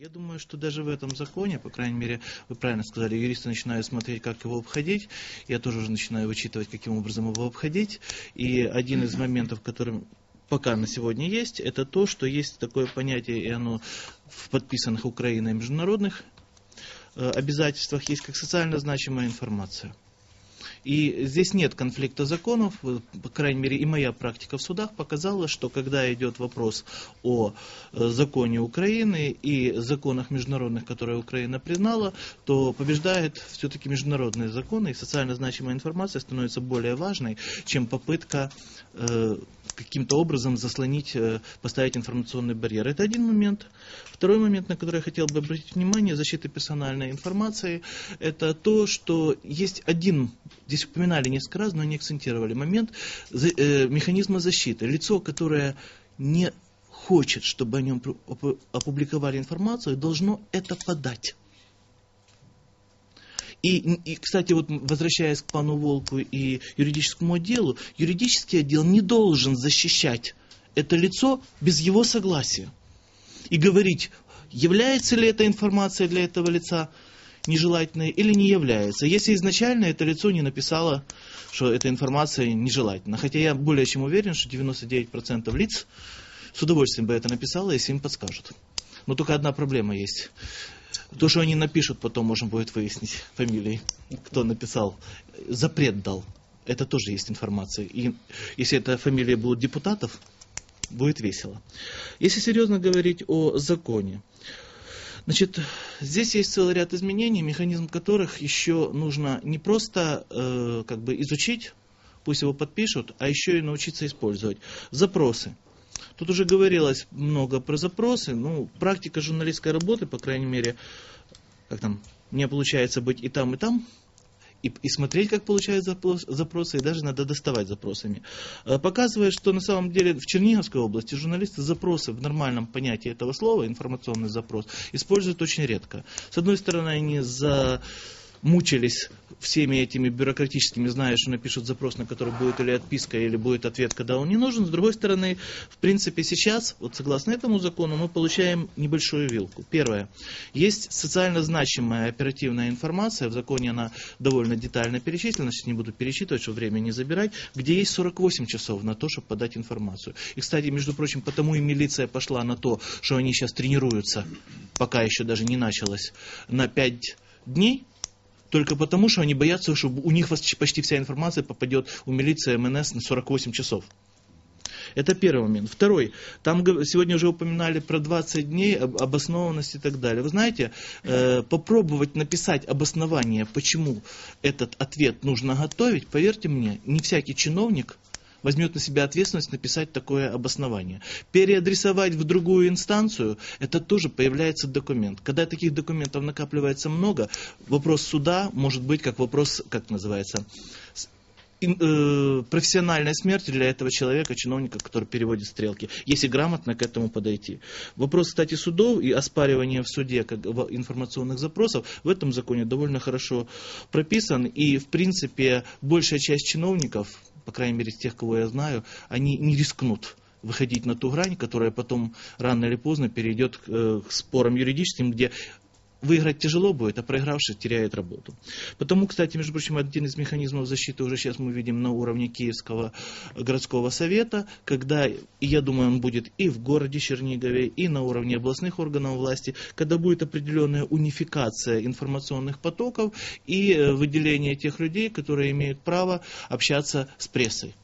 Я думаю, что даже в этом законе, по крайней мере, вы правильно сказали, юристы начинают смотреть, как его обходить. Я тоже уже начинаю вычитывать, каким образом его обходить. И один из моментов, которым пока на сегодня есть, это то, что есть такое понятие, и оно в подписанных Украиной международных э, обязательствах есть как социально значимая информация. И здесь нет конфликта законов, по крайней мере, и моя практика в судах показала, что когда идет вопрос о э, законе Украины и законах международных, которые Украина признала, то побеждает все-таки международные законы, и социально значимая информация становится более важной, чем попытка э, каким-то образом заслонить, э, поставить информационный барьер. Это один момент. Второй момент, на который я хотел бы обратить внимание, защиты персональной информации, это то, что есть один, здесь упоминали несколько раз, но не акцентировали, момент э, механизма защиты. Лицо, которое не хочет, чтобы о нем опубликовали информацию, должно это подать. И, и, кстати, вот возвращаясь к пану Волку и юридическому отделу, юридический отдел не должен защищать это лицо без его согласия. И говорить, является ли эта информация для этого лица нежелательной или не является. Если изначально это лицо не написало, что эта информация нежелательна. Хотя я более чем уверен, что 99% лиц с удовольствием бы это написало, если им подскажут. Но только одна проблема есть. То, что они напишут, потом можно будет выяснить фамилии, кто написал. Запрет дал. Это тоже есть информация. И если это фамилия будут депутатов, будет весело. Если серьезно говорить о законе, значит, здесь есть целый ряд изменений, механизм которых еще нужно не просто э, как бы изучить, пусть его подпишут, а еще и научиться использовать. Запросы. Тут уже говорилось много про запросы. Ну, практика журналистской работы, по крайней мере, как там, мне получается быть и там, и там, и, и смотреть, как получают запрос, запросы, и даже надо доставать запросами. Э, показывает, что на самом деле в Черниговской области журналисты запросы в нормальном понятии этого слова, информационный запрос, используют очень редко. С одной стороны, они за мучились всеми этими бюрократическими, зная, что напишут запрос, на который будет или отписка, или будет ответ, когда он не нужен. С другой стороны, в принципе, сейчас, вот согласно этому закону, мы получаем небольшую вилку. Первое. Есть социально значимая оперативная информация, в законе она довольно детально перечислена, сейчас не буду перечитывать, чтобы время не забирать, где есть 48 часов на то, чтобы подать информацию. И, кстати, между прочим, потому и милиция пошла на то, что они сейчас тренируются, пока еще даже не началось, на 5 дней, только потому, что они боятся, что у них почти вся информация попадет у милиции МНС на 48 часов. Это первый момент. Второй. Там сегодня уже упоминали про 20 дней, обоснованность и так далее. Вы знаете, э, попробовать написать обоснование, почему этот ответ нужно готовить, поверьте мне, не всякий чиновник возьмет на себя ответственность написать такое обоснование. Переадресовать в другую инстанцию, это тоже появляется документ. Когда таких документов накапливается много, вопрос суда может быть как вопрос, как называется, э, профессиональной смерти для этого человека, чиновника, который переводит стрелки, если грамотно к этому подойти. Вопрос, кстати, судов и оспаривания в суде как, информационных запросов в этом законе довольно хорошо прописан. И, в принципе, большая часть чиновников, по крайней мере, тех, кого я знаю, они не рискнут выходить на ту грань, которая потом рано или поздно перейдет к, э, спорам юридическим, где выиграть тяжело будет, а проигравший теряет работу. Потому, кстати, между прочим, один из механизмов защиты уже сейчас мы видим на уровне Киевского городского совета, когда, я думаю, он будет и в городе Чернигове, и на уровне областных органов власти, когда будет определенная унификация информационных потоков и э, выделение тех людей, которые имеют право общаться с прессой.